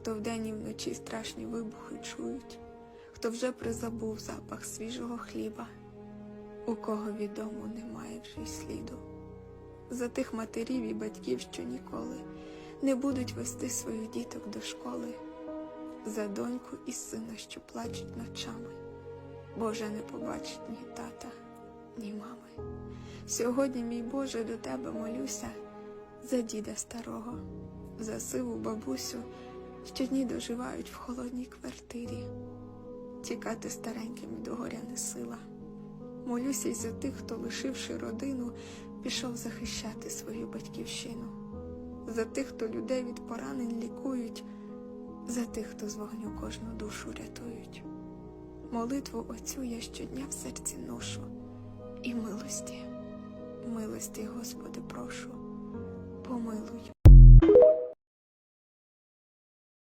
хто вдень і вночі страшні вибухи чують, хто вже призабув запах свіжого хліба, у кого відомо немає вже й сліду, за тих матерів і батьків, що ніколи не будуть вести своїх діток до школи, за доньку і сина, що плачуть ночами, Боже не побачить ні тата, ні мами. Сьогодні, мій Боже, до тебе молюся за діда старого, за сиву бабусю, що дні доживають в холодній квартирі. Тікати стареньким до горя не сила. Молюся й за тих, хто, лишивши родину, пішов захищати свою батьківщину, за тих, хто людей від поранень лікують, за тих, хто з вогню кожну душу рятують. Молитву оцю я щодня в серці ношу, і милості, милості, Господи, прошу, помилуй.